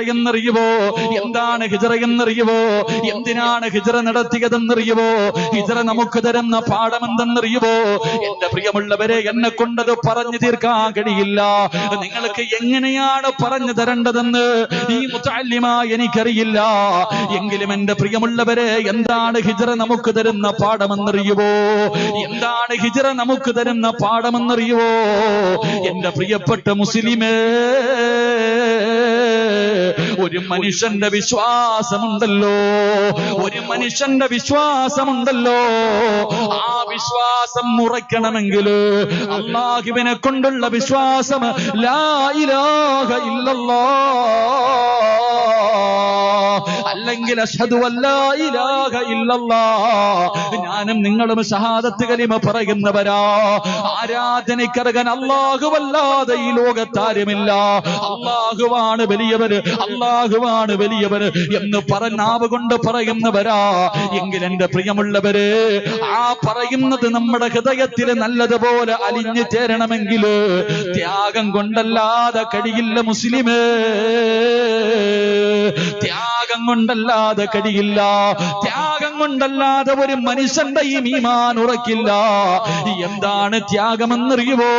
ഹിജറയെന്നറിയുവോ? എന്താണ് ഹിജറയെന്നറിയുവോ? എന്തിനാണ് ഹിജറ നടത്തിയതെന്നറിയുവോ? ഹിജറ നമുക്ക് തരുന്ന പാഠമെന്തെന്നറിയുവോ? എന്റെ പ്രിയമുള്ളവരെ എന്നെ കൊണ്ടത് പറഞ്ഞു തീർക്കാൻ കഴിയില്ല. നിങ്ങൾക്ക് എങ്ങനെയാണ് പറഞ്ഞു തരേണ്ടതെന്ന് ഈ മുത്താലിമ എനിക്കറിയില്ല. എങ്കിലും എന്റെ പ്രിയമുള്ളവരെ എന്താണ് ഹിജറ നമുക്ക് തരുന്ന പാഠമെന്നറിയുവോ? എന്താണ് ഹിജറ നമുക്ക് തരുന്ന പാഠമെന്നറിയുവോ? എന്റെ പ്രിയപ്പെട്ട മുസ്ലിമേ ഒരു മനുഷ്യന്റെ വിശ്വാസമുണ്ടല്ലോ. ഒരു മനുഷ്യന്റെ വിശ്വാസമുണ്ടല്ലോ. ആ വിശ്വാസം മുറയ്ക്കണമെങ്കിൽ അള്ളാഹുവിനെ കൊണ്ടുള്ള വിശ്വാസം ലാ ഇലാഹ അല്ലെങ്കിൽ ഞാനും നിങ്ങളും ഷഹാദത്ത് കലിമ പറയുന്നവരാ. ആരാധനക്കറകൻ അല്ലാഹുവല്ലാതെ ഈ ലോകത്താരുമില്ല. അള്ളാഹുവാണ് വലിയവര് അള്ളാഹുവാണ് വലിയവര് എന്ന് പറഞ്ഞാവ് കൊണ്ട് പറയുന്നവരാ. എങ്കിൽ എന്റെ പ്രിയമുള്ളവര് ആ പറയുന്നത് നമ്മുടെ ഹൃദയത്തിൽ നല്ലതുപോലെ അലിഞ്ഞു ചേരണമെങ്കിൽ ത്യാഗം കൊണ്ടല്ലാതെ കഴിയില്ല മുസ്ലിമേ. ത്യാഗം കൊണ്ടല്ലാതെ കഴിയില്ല. കൊണ്ടല്ലാതെ ഒരു മനുഷ്യന്റെ ഈ മീമാൻ ഉറക്കില്ല. എന്താണ് ത്യാഗമെന്നറിയുവോ?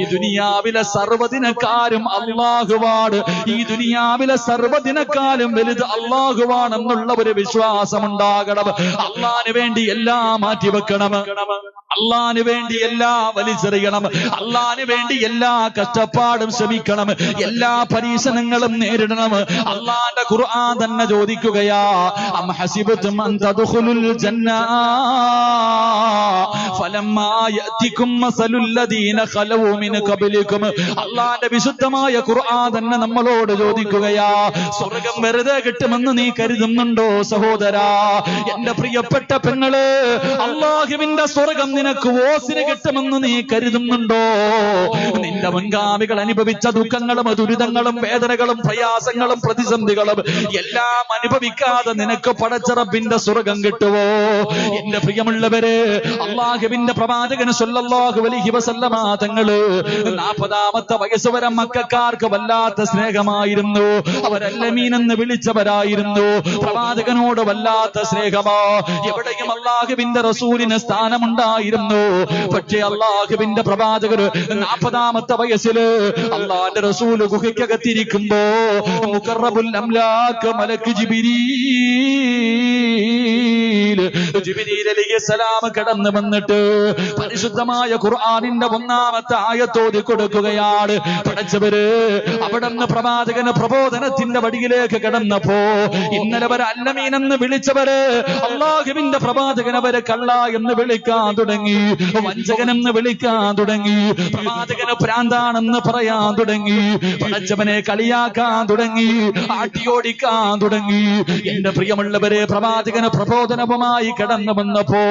ഈ ദുനിയാവിലെ സർവതിനക്കാരും അള്ളാഹുവാട് ഈ ദുനിയാവിലെ സർവദിനക്കാരും വലുത് അള്ളാഹുവാണെന്നുള്ള ഒരു വിശ്വാസം ഉണ്ടാകണം അള്ളാന് വേണ്ടി എല്ലാം മാറ്റിവെക്കണം. അള്ളാന് വേണ്ടി എല്ലാം വലിച്ചെറിയണം. അള്ളാന് വേണ്ടി എല്ലാ കഷ്ടപ്പാടും ശ്രമിക്കണം. എല്ലാ പരീക്ഷണങ്ങളും നേരിടണം. അള്ളാന്റെ ഖുർആൻ തന്നെ ചോദിക്കുകയാ عجبت من تدخل الجنة. അള്ളാന്റെ വിശുദ്ധമായ ഖുർആൻ തന്നെ നമ്മളോട് ചോദിക്കുകയാ സ്വർഗം വെറുതെ കിട്ടുമെന്ന് നീ കരുതുന്നുണ്ടോ സഹോദരാ? എന്റെ പ്രിയപ്പെട്ട പെങ്ങൾ അള്ളാഹുവിന്റെ സ്വർഗം നിനക്ക് ഓസിന് കിട്ടുമെന്ന് നീ കരുതുന്നുണ്ടോ? നിന്റെ മുൻഗാമികൾ അനുഭവിച്ച ദുഃഖങ്ങളും ദുരിതങ്ങളും വേദനകളും പ്രയാസങ്ങളും പ്രതിസന്ധികളും എല്ലാം അനുഭവിക്കാതെ നിനക്ക് പടച്ചറപ്പിന്റെ സ്വർഗം കിട്ടുവോ? എന്റെ പ്രിയമുള്ളവര് അള്ളാഹുവിന്റെ പ്രവാചകന് സല്ലല്ലാഹു അലൈഹി വസല്ലമ തങ്ങൾ നാൽപ്പതാമത്തെ വയസ്സ് വരെ മക്കാർക്ക് വല്ലാത്ത സ്നേഹമായിരുന്നു. അവരല്ലമീൻ എന്ന് വിളിച്ചവരായിരുന്നു. പ്രവാചകനോട് വല്ലാത്ത സ്നേഹമാ. എവിടെയും അള്ളാഹുവിന്റെ റസൂലിന് സ്ഥാനമുണ്ടായിരുന്നു. പക്ഷേ അള്ളാഹുവിന്റെ പ്രവാചകർ നാൽപ്പതാമത്തെ വയസ്സിൽ അള്ളാന്റെ റസൂൽ ഗുഹയ്ക്കകത്തിരിക്കുമ്പോ മുഖർറബുൽ അംലാക്ക് മലക്ക് ജിബിരീൽ ജിബിരീൽ അലൈഹിസ്സലാം കടന്നു വന്നിട്ട് പരിശുദ്ധമായ ഖുർആനിന്റെ ഒന്നാമത്തെ ആയത്തോതി കൊടുക്കുകയാണ്. പഠിച്ചവര് അവിടുന്ന് പ്രവാചകന് പ്രബോധനത്തിന്റെ വടിയിലേക്ക് കിടന്നപ്പോ ഇന്നലെ വരെ അല്ലമീൻ എന്ന് വിളിച്ചവര് അള്ളാഹുവിന്റെ പ്രവാചകൻ അവരെ കള്ള എന്ന് വിളിക്കാൻ തുടങ്ങി വഞ്ചകനെന്ന് വിളിക്കാൻ തുടങ്ങി പ്രവാചകന് പ്രാന്താണെന്ന് പറയാൻ തുടങ്ങി പടച്ചവനെ കളിയാക്കാൻ തുടങ്ങി ആട്ടിയോടിക്കാൻ തുടങ്ങി. എന്റെ പ്രിയമുള്ളവരെ പ്രവാചകന് പ്രബോധനവുമായി കടന്നു വന്നപ്പോ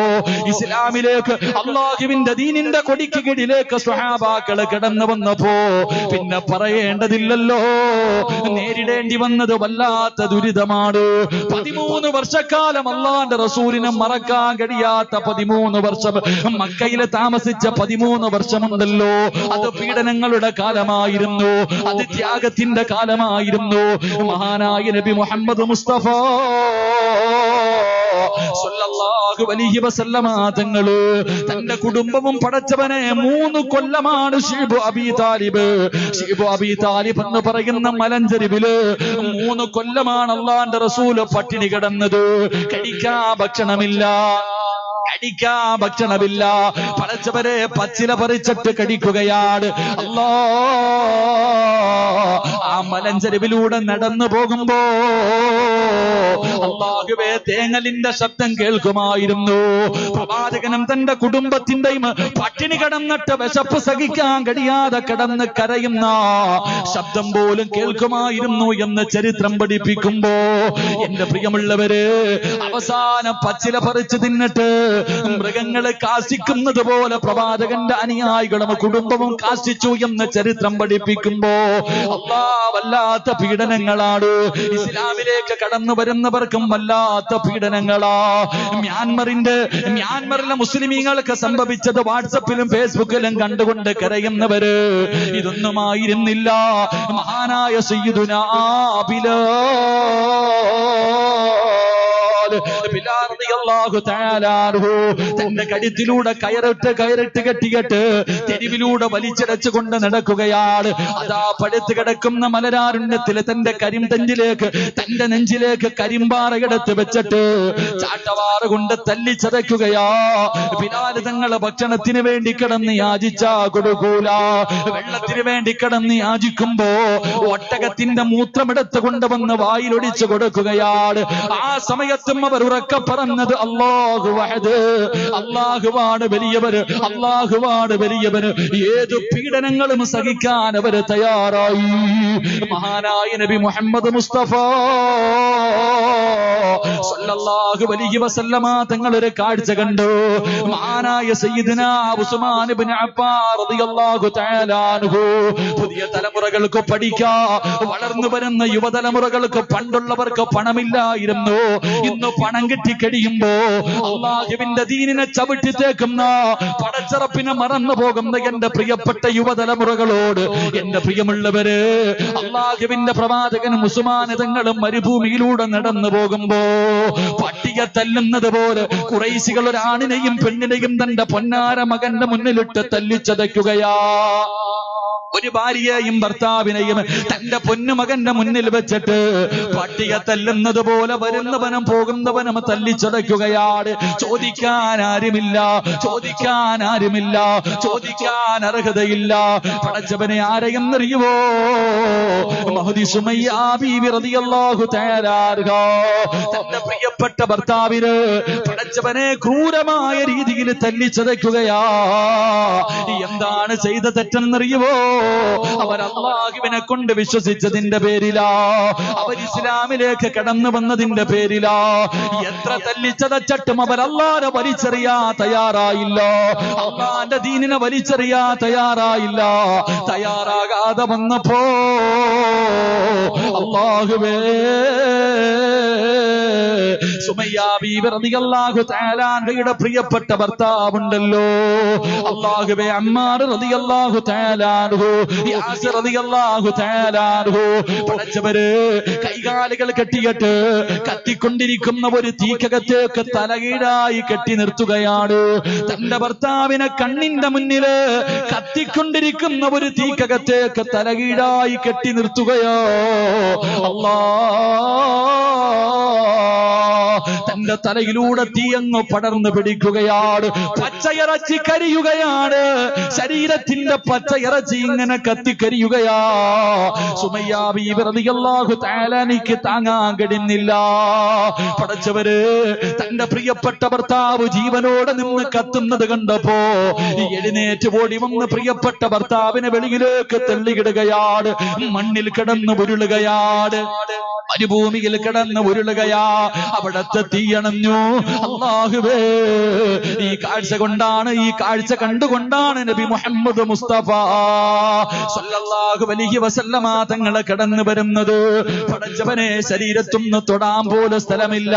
ഇസ്ലാമിലേക്ക് അള്ളാഹുവിന്റെ ദീനിന്റെ കൊടിക്ക് കീഴിലേക്ക് സ്വഹാബാക്കൾ കടന്നു വന്നപ്പോ പിന്നെ പറയേണ്ടതില്ലല്ലോ. നേരിടേണ്ടി വന്നത് വല്ലാത്ത ദുരിതമാണ്. പതിമൂന്ന് വർഷക്കാലം അള്ളാന്റെ റസൂലിനെ മറക്കാൻ കഴിയാത്ത പതിമൂന്ന് വർഷം. മക്കയിൽ താമസിച്ച പതിമൂന്ന് വർഷമുണ്ടല്ലോ. അത് പീഡനങ്ങളുടെ കാലമായിരുന്നു. അത് ത്യാഗത്തിന്റെ കാലമായിരുന്നു. മഹാനായ നബി മുഹമ്മദ് മുസ്തഫ സല്ലല്ലാഹു അലൈഹി വസല്ലമ തന്റെ കുടുംബവും പടച്ചവനെ മൂന്ന് കൊല്ലമാണ് Shibu Abi Talib. Shibu Abi Talib എന്ന് പറയുന്ന മലഞ്ചെരിവിൽ മൂന്ന് കൊല്ലമാണ് അള്ളാന്റെ റസൂൽ പട്ടിണി കിടന്നത്. കഴിക്കാ ഭക്ഷണമില്ല. കടിക്കാ ഭക്ഷണമില്ല. പടച്ചവരെ പച്ചില പറിച്ചിട്ട് കടിക്കുകയാണ് അല്ലാ മലഞ്ചെരുവിലൂടെ നടന്നു പോകുമ്പോ അള്ളാഹുവേ തേങ്ങലിന്റെ ശബ്ദം കേൾക്കുമായിരുന്നു. പ്രവാചകനും തന്റെ കുടുംബത്തിന്റെയും പട്ടിണി കടന്നിട്ട് വിശപ്പ് സഹിക്കാൻ കഴിയാതെ കടന്ന് കരയുന്ന ശബ്ദം പോലും കേൾക്കുമായിരുന്നു എന്ന് ചരിത്രം പഠിപ്പിക്കുമ്പോ എന്റെ പ്രിയമുള്ളവര് അവസാനം പച്ചില പറിച്ചു തിന്നിട്ട് മൃഗങ്ങളെ കാശിക്കുന്നത് പോലെ പ്രവാചകന്റെ അനുയായികളും കുടുംബവും കാശിച്ചു എന്ന് ചരിത്രം പഠിപ്പിക്കുമ്പോ അള്ളാ വല്ലാത്ത പീഡനങ്ങളാണ്. ഇസ്ലാമിലേക്ക് കടന്നു വരുന്നവർക്കും വല്ലാത്ത പീഡനങ്ങളാ. മ്യാൻമറിന്റെ മ്യാൻമറിലെ മുസ്ലിമീങ്ങൾക്ക് സംഭവിച്ചത് വാട്സപ്പിലും ഫേസ്ബുക്കിലും കണ്ടുകൊണ്ട് കരയുന്നവര് ഇതൊന്നും ആയിരുന്നില്ല മഹാനായ സയ്യിദുനാ ബിലാൽ ബിലാൽ റളിയല്ലാഹു തആല തന്റെ കഴുത്തിലൂടെ കയറിട്ട് കയറിട്ട് കെട്ടിയിട്ട് തെരുവിലൂടെ വലിച്ചടച്ചുകൊണ്ട് നടക്കുകയാണ്. അതാ പഴുത്ത് കിടക്കുന്ന മലരാരുണ്യത്തിൽ തന്റെ കരിന്തഞ്ചിലേക്ക് തന്റെ നെഞ്ചിലേക്ക് കരിമ്പാറയെടുത്ത് വെച്ചിട്ട് ചാട്ടവാറ കൊണ്ട് തല്ലിച്ചതയ്ക്കുകയാ. ബിലാൽ തങ്ങളെ ഭക്ഷണത്തിന് വേണ്ടി കിടന്ന് യാചിച്ചാ കൊടുക്കൂല. വെള്ളത്തിന് വേണ്ടി കിടന്ന് യാചിക്കുമ്പോ ഒട്ടകത്തിന്റെ മൂത്രമെടുത്ത് കൊണ്ടുവന്ന് വായിലൊടിച്ചു കൊടുക്കുകയാണ്. ആ സമയത്തും അവർ ഉറക്ക അള്ളാഹു വഹദ്. അള്ളാഹുവാണ് വലിയവര് അള്ളാഹുവാണ് വലിയവര് ഏത് പീഡനങ്ങളും സഹിക്കാൻ അവർ തയ്യാറായി. മഹാനായ നബി മുഹമ്മദ് മുസ്തഫ സല്ലല്ലാഹു അലൈഹി വസല്ലമ തങ്ങൾ ഒരു കാഴ്ച കണ്ടു. മഹാനായ സയ്യിദുന ഉസ്മാൻ ഇബ്നു അഫ്ഫാൻ റളിയല്ലാഹു തആല പുതിയ തലമുറകൾക്ക് പഠിക്കാ. വളർന്നു വരുന്ന യുവതലമുറകൾക്ക് പണ്ടുള്ളവർക്ക് പണമില്ലായിരുന്നു. ഇന്ന് പണം കിട്ടി കഴിയുമ്പോ അള്ളാഹുവിന്റെ ദീനിനെ ചവിട്ടി തേക്കുന്ന പടച്ചറപ്പിനെ മറന്നു പോകുന്ന എന്റെ പ്രിയപ്പെട്ട യുവതലമുറകളോട് എന്റെ പ്രിയമുള്ളവര് അള്ളാഹുവിന്റെ പ്രവാചകനും മുസുമാനിതങ്ങളും മരുഭൂമിയിലൂടെ നടന്നു പോകുമ്പോ പട്ടിക തല്ലുന്നത് പോലെ കുറൈശികൾ ഒരാണിനെയും പെണ്ണിനെയും തന്റെ പൊന്നാര മകന്റെ മുന്നിലിട്ട് തല്ലിച്ചതയ്ക്കുകയാ. ഒരു ഭാര്യയെയും ഭർത്താവിനെയും തന്റെ പൊന്നുമകന്റെ മുന്നിൽ വെച്ചിട്ട് പട്ടിക തല്ലുന്നത് പോലെ വരുന്നവനും പോകുന്നവനും തല്ലിച്ചതയ്ക്കുകയാണ് ചോദിക്കാൻ ആരുമില്ല ചോദിക്കാൻ ആരുമില്ല ചോദിക്കാൻ അർഹതയില്ല. പടച്ചവനെ ആരെയും അറിയുവോ മഹദി റളിയല്ലാഹു തന്റെ പ്രിയപ്പെട്ട ഭർത്താവിന് പടച്ചവനെ ക്രൂരമായ രീതിയിൽ തല്ലിച്ചതയ്ക്കുകയാ എന്താണ് ചെയ്ത തെറ്റെന്നറിയുവോ? അവർ അള്ളാഹുവിനെ കൊണ്ട് വിശ്വസിച്ചതിന്റെ പേരിലാ. അവർ ഇസ്ലാമിലേക്ക് കടന്നു വന്നതിന്റെ പേരിലാ. എത്ര തല്ലിച്ചതച്ചട്ടും അവർ അള്ളാരെ വലിച്ചെറിയാ തയ്യാറായില്ല. അള്ളാന്റെ ദീനിനെ വലിച്ചെറിയാ തയ്യാറായില്ല. തയ്യാറാകാതെ വന്നപ്പോ അള്ളാഹുവേ സുമയ്യാ ബീവി റളിയല്ലാഹു തആല പ്രിയപ്പെട്ട ഭർത്താവുണ്ടല്ലോ. അല്ലാഹുവേ അമ്മാർ റതിയല്ലാഹു തആല കൈകാലുകൾ കെട്ടിയിട്ട് കത്തിക്കൊണ്ടിരിക്കുന്ന ഒരു തീക്കകത്തേക്ക് തലകീടായി കെട്ടി നിർത്തുകയാണ്. തന്റെ ഭർത്താവിനെ കണ്ണിന്റെ മുന്നിൽ കത്തിക്കൊണ്ടിരിക്കുന്ന ഒരു തീക്കകത്തേക്ക് തലകീടായി കെട്ടി നിർത്തുകയോ? അല്ലാ തന്റെ തലയിലൂടെ തീയങ്ങ് പടർന്നു പിടിക്കുകയാണ്. പച്ചയിറച്ചി കരിയുകയാണ്. ശരീരത്തിന്റെ പച്ചയിറച്ചി ഇങ്ങനെ കത്തിക്കരിയുകയാ. സുമയ്യാബിഹു താലാനിക്ക് താങ്ങാൻ കഴിഞ്ഞില്ല പടച്ചവര് തന്റെ പ്രിയപ്പെട്ട ഭർത്താവ് ജീവനോടെ നിന്ന് കത്തുന്നത് കണ്ടപ്പോ എഴുന്നേറ്റ് ഓടി വന്ന് പ്രിയപ്പെട്ട ഭർത്താവിനെ വെളിയിലേക്ക് തള്ളിയിടുകയാണ്. മണ്ണിൽ കിടന്ന് ഉരുളുകയാണ്. മരുഭൂമിയിൽ കിടന്ന് ഉരുളുകയാ. അവിടത്തെ തീയണഞ്ഞു അള്ളാഹുവേ ഈ കാഴ്ച കൊണ്ടാണ് ഈ കാഴ്ച കണ്ടുകൊണ്ടാണ് നബി മുഹമ്മദ് മുസ്തഫ സല്ലല്ലാഹു അലൈഹി വസല്ലമ തങ്ങളെ കടന്നു വരുന്നത്. പടച്ചവനെ ശരീരത്തും തൊടാൻ പോലും സ്ഥലമില്ല.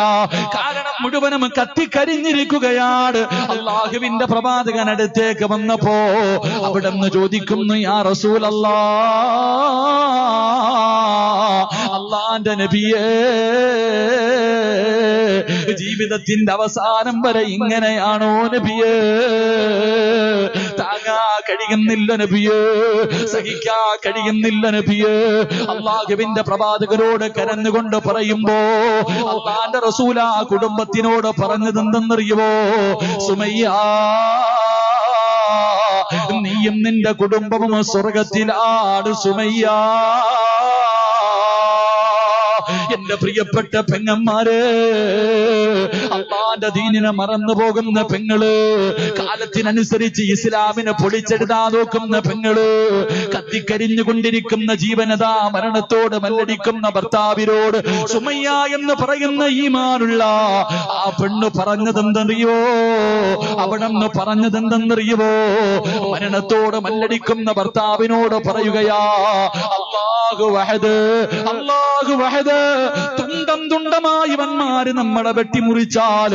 കാരണം മുഴുവനും കത്തിക്കരിഞ്ഞിരിക്കുകയാണ്. അള്ളാഹുവിന്റെ പ്രവാചകൻ അടുത്തേക്ക് വന്നപ്പോ അവിടെ നിന്ന് ചോദിക്കുന്നു യാ റസൂലല്ലാ അള്ളാന്റെ നബിയേ. ജീവിതത്തിന്റെ അവസാനം വരെ ഇങ്ങനെയാണോ നബിയേ? താങ്ങാ കഴിയുന്നില്ല നബിയേ. സഹിക്കാ കഴിയുന്നില്ല നബിയേ. അള്ളാഹുവിന്റെ പ്രവാചകരോട് കരഞ്ഞുകൊണ്ട് പറയുമ്പോ അള്ളാന്റെ റസൂല കുടുംബത്തിനോട് പറഞ്ഞത് എന്തെന്നറിയുമോ സുമയ്യാ നീയും നിന്റെ കുടുംബവും സ്വർഗത്തിലാണ് സുമയ്യാ. എന്റെ പ്രിയപ്പെട്ട പെങ്ങന്മാര് അള്ളാന്റെ ദീനിനെ മറന്നു പോകുന്ന പെങ്ങൾ കാലത്തിനനുസരിച്ച് ഇസ്ലാമിനെ പൊളിച്ചെടുതാ നോക്കുന്ന പെങ്ങൾ കത്തിക്കരിഞ്ഞുകൊണ്ടിരിക്കുന്ന ജീവനതാ മരണത്തോട് മല്ലടിക്കുന്ന ഭർത്താവിനോട് സുമയ്യ എന്ന് പറയുന്ന ഈമാനുള്ള ആ പെണ്ണ് പറഞ്ഞതെന്തറിയോ അവിടെന്ന് പറഞ്ഞതെന്തെന്നറിയുവോ മരണത്തോട് മല്ലടിക്കുന്ന ഭർത്താവിനോട് പറയുകയാ അള്ളാഹു വഹദ് അള്ളാഹു വഹദ്. തുണ്ടം തുണ്ടമായി ഇവന്മാര് നമ്മളെ വെട്ടിമുറിച്ചാൽ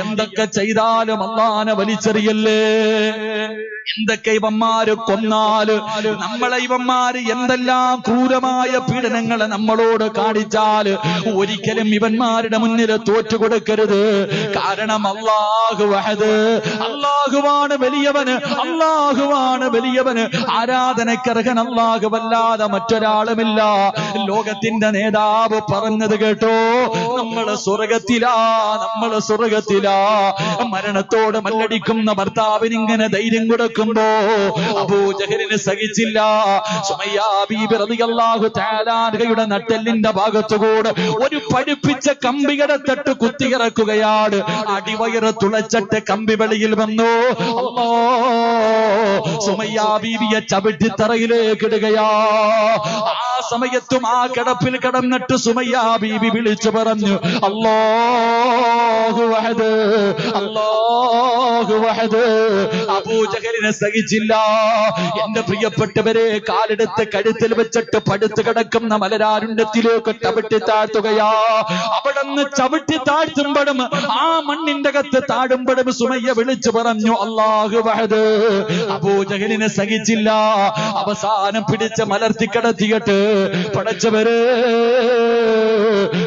എന്തൊക്കെ ചെയ്താലും അള്ളാനെ വലിച്ചെറിയല്ലേ? എന്തൊക്കെ ഇവന്മാര് കൊന്നാൽ നമ്മളെ ഇവന്മാര് എന്തെല്ലാം ക്രൂരമായ പീഡനങ്ങളെ നമ്മളോട് കാണിച്ചാൽ ഒരിക്കലും ഇവന്മാരുടെ മുന്നിൽ തോറ്റു കൊടുക്കരുത്. കാരണം അള്ളാഹു വഹദ്. അള്ളാഹുവാണ് വലിയവന്. അള്ളാഹുവാണ് വലിയവന്. ആരാധനക്കർഹൻ അള്ളാഹുവല്ലാതെ മറ്റൊരാളുമില്ല. ലോകത്തിന്റെ നേതാവ് പറഞ്ഞത് കേട്ടോ. നമ്മൾ സ്വർഗത്തിലാ നമ്മൾ സ്വർഗത്തിലാ. മരണത്തോട് മല്ലടിക്കുന്ന ഭർത്താവിന് ഇങ്ങനെ ധൈര്യം കൊടുക്കുമ്പോ അബൂജഹലിന് സഹിച്ചില്ല. സുമയ്യാ ബീബി റളിയല്ലാഹു തആല അൻഹയുടെ നട്ടെല്ലിന്റെ ഭാഗത്തുകൂടെ ഒരു പഠിപ്പിച്ച കമ്പികളെ തട്ട് കുത്തിയിറക്കുകയാണ് അടിവയറ് തുളച്ചട്ട് കമ്പി വെളിയിൽ വന്നു. സുമയ്യാ ബീവിയെ ചവിട്ടി തറയിലേക്ക് സമയത്തും ആ കിടപ്പിൽ കിടന്നിട്ട് സുമയ്യാ ബീബി വിളിച്ചു പറഞ്ഞു അല്ലാഹു വഹദ് അല്ലാഹു വഹദ്. അബൂജഹലിനെ സഹിച്ചില്ല. എന്റെ പ്രിയപ്പെട്ടവരെ കാലെടുത്ത് കഴുത്തിൽ വെച്ചിട്ട് പടുത്തു കിടക്കുന്ന മലരാരുണ്യത്തിലേക്ക് ചവിട്ടി താഴ്ത്തുകയാ. അവിടുന്ന് ചവിട്ടി താഴ്ത്തുമ്പോഴും ആ മണ്ണിന്റെ കത്ത് താഴുമ്പോഴും സുമയ്യ വിളിച്ചു പറഞ്ഞു അള്ളാഹു വഹദ്. അബൂജഹലിനെ സഹിച്ചില്ല. അവസാനം പിടിച്ച് മലർത്തി കിടത്തിയിട്ട് പടച്ചവര്.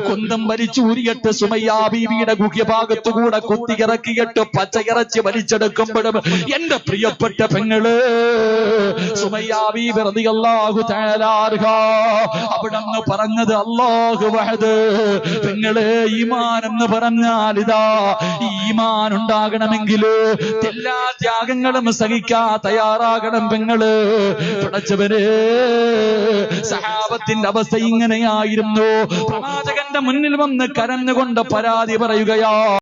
കുന്തം വലിച്ചു ഊരിയിട്ട് സുമയ്യാ ബീവിയുടെ ഗുഹ്യഭാഗത്തുകൂടെ കുത്തിയിറക്കിയിട്ട് പച്ചയിറച്ചി വലിച്ചെടുക്കുമ്പോഴും എന്റെ പ്രിയപ്പെട്ട പെങ്ങൾ സുമയ്യാ ബീവി റളിയല്ലാഹു തആല അൻഹ അവിടന്ന് പറഞ്ഞത് അല്ലാഹു വഹദ്. പെങ്ങൾ ഈമാൻ എന്ന് പറഞ്ഞാൽ ഇതാ ഈമാൻ ഉണ്ടാകണമെങ്കിൽ എല്ലാ ത്യാഗങ്ങളും സഹിക്കാ തയ്യാറാകണം പെങ്ങൾ. പിടച്ചവര് സഹാബത്തിന്റെ അവസ്ഥ ഇങ്ങനെയായിരുന്നു. പ്രവാചകന്റെ മുന്നിൽ വന്ന് കരഞ്ഞുകൊണ്ട് പരാതി പറയുകയാ